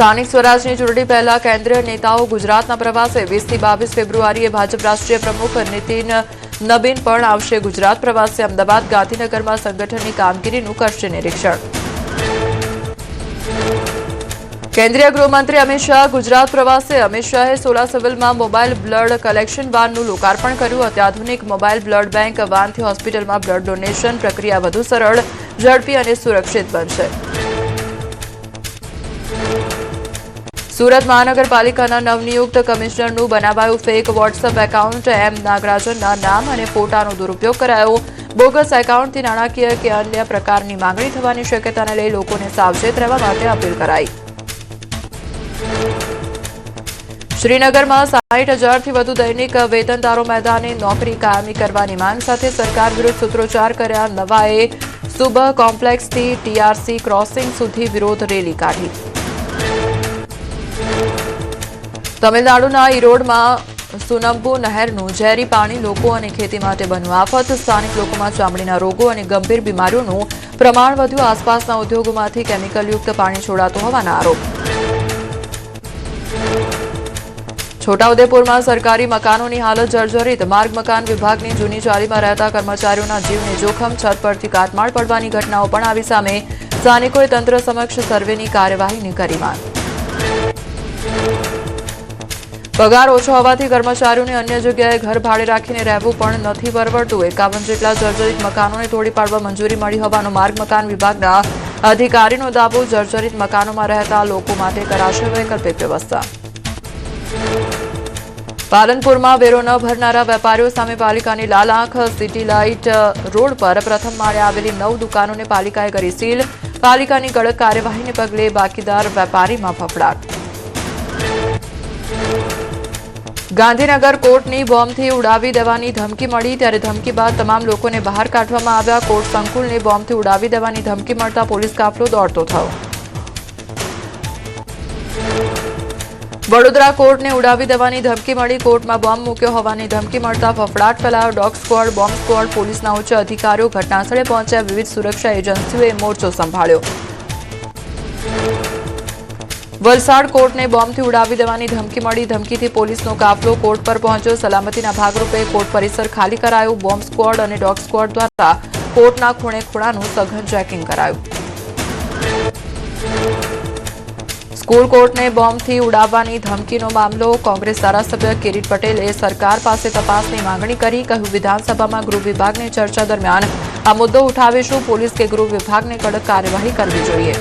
સ્થાનિક સ્વરાજની ચૂંટણી પહેલા કેન્દ્રીય નેતાઓ ગુજરાતના પ્રવાસે વીસથી બાવીસ ફેબ્રુઆરીએ ભાજપ રાષ્ટ્રીય પ્રમુખ નીતિન નબીન પણ આવશે ગુજરાત પ્રવાસે. અમદાવાદ ગાંધીનગરમાં સંગઠનની કામગીરીનું કરશે નિરીક્ષણ. કેન્દ્રીય ગૃહમંત્રી અમિત શાહ ગુજરાત પ્રવાસે. અમિત શાહે સોલા સિવિલમાં મોબાઈલ બ્લડ કલેક્શન વાનનું લોકાર્પણ કર્યું. અત્યાધુનિક મોબાઈલ બ્લડ બેંક વાનથી હોસ્પિટલમાં બ્લડ ડોનેશન પ્રક્રિયા વધુ સરળ, ઝડપી અને સુરક્ષિત બનશે. સુરત મહાનગરપાલિકાના નવનિયુક્ત કમિશનરનું બનાવાયું ફેક વોટ્સએપ એકાઉન્ટ એમ નાગરાજનના નામ અને ફોટાનો દુરુપયોગ કરાયો. બોગસ એકાઉન્ટથી નાણાકીય કે અન્ય પ્રકારની માંગણી થવાની શક્યતાને લઈ લોકોને સાવચેત રહેવા માટે અપીલ કરાઈ. શ્રીનગરમાં સાહીઠ હજારથી વધુ દૈનિક વેતનદારો મેદાને નોકરી કાયમી કરવાની માંગ સાથે સરકાર વિરુદ્ધ સૂત્રોચ્ચાર કર્યા નવાએ. સુબહ કોમ્પ્લેક્સથી ટીઆરસી ક્રોસિંગ સુધી વિરોધ રેલી કાઢી. તમિલનાડુના ઈરોડમાં સુનંબુ નહેરનું ઝેરી પાણી લોકો અને ખેતી માટે બન્યું આફત. સ્થાનિક લોકોમાં ચામડીના રોગો અને ગંભીર બીમારીઓનું પ્રમાણ વધ્યું. આસપાસના ઉદ્યોગોમાંથી કેમિકલયુક્ત પાણી છોડાતું હોવાના આરોપ. છોટાઉદેપુરમાં સરકારી મકાનોની હાલત જર્જરિત. માર્ગ મકાન વિભાગની જૂની ચાલીમાં રહેતા કર્મચારીઓના જીવને જોખમ, છત પરથી કાટમાળ પડવાની ઘટનાઓ પણ આવી સામે સ્થાનિકોએ તંત્ર સમક્ષ સર્વેની કાર્યવાહીની કરી માંગ પગાર ઓછો હોવાથી કર્મચારીઓને અન્ય જગ્યાએ ઘર ભાડે રાખીને રહેવું પણ નથી પરવડતું. એકાવન જેટલા જર્જરિત મકાનોને તોડી પાડવા મંજૂરી મળી હોવાનો માર્ગ મકાન વિભાગના અધિકારીનો દાવો. જર્જરિત મકાનોમાં રહેતા લોકો માટે કરાશે વૈકલ્પિક વ્યવસ્થા. પાલનપુરમાં વેરો ન ભરનારા વેપારીઓ સામે પાલિકાની લાલ આંખ. સિટી લાઇટ રોડ પર પ્રથમ માળે આવેલી નવ દુકાનોને પાલિકાએ કરી સીલ. પાલિકાની કડક કાર્યવાહીને પગલે બાકીદાર વેપારીમાં ફફડાટ. ગાંધીનગર કોર્ટની બોમ્બથી ઉડાવી દેવાની ધમકી મળી ત્યારે ધમકી બાદ તમામ લોકોને બહાર કાઢવામાં આવ્યા. કોર્ટ સંકુલને બોમ્બથી ઉડાવી દેવાની ધમકી મળતા પોલીસ કાફલો દોડતો થયો. વડોદરા કોર્ટને ઉડાવી દેવાની ધમકી મળી. કોર્ટમાં બોમ્બ મૂક્યો હોવાની ધમકી મળતા ફફડાટ ફેલાયો ડોગ સ્ક્વોડ, બોમ્બ સ્ક્વોડ પોલીસના ઉચ્ચ અધિકારીઓ ઘટનાસ્થળે પહોંચ્યા. વિવિધ સુરક્ષા એજન્સીઓએ મોરચો સંભાળ્યો. વલસાડ કોર્ટને બોમ્બથી ઉડાવી દેવાની ધમકી મળી. ધમકીથી પોલીસનો કાફલો કોર્ટ પર પહોંચ્યો. સલામતીના ભાગરૂપે કોર્ટ પરિસર ખાલી કરાયું. બોમ્બ સ્ક્વોડ અને ડોગ સ્ક્વોડ દ્વારા કોર્ટના ખૂણે ખૂણાનું સઘન ચેકિંગ કરાયું. સ્કૂલ કોર્ટને બોમ્બથી ઉડાવવાની ધમકીનો મામલો કોંગ્રેસ ધારાસભ્ય કિરીટ પટેલે સરકાર પાસે તપાસની માંગણી કરી. કહ્યું, વિધાનસભામાં ગૃહ વિભાગની ચર્ચા દરમિયાન આ મુદ્દો ઉઠાવીશું. પોલીસ કે ગૃહ વિભાગને કડક કાર્યવાહી કરવી જોઈએ.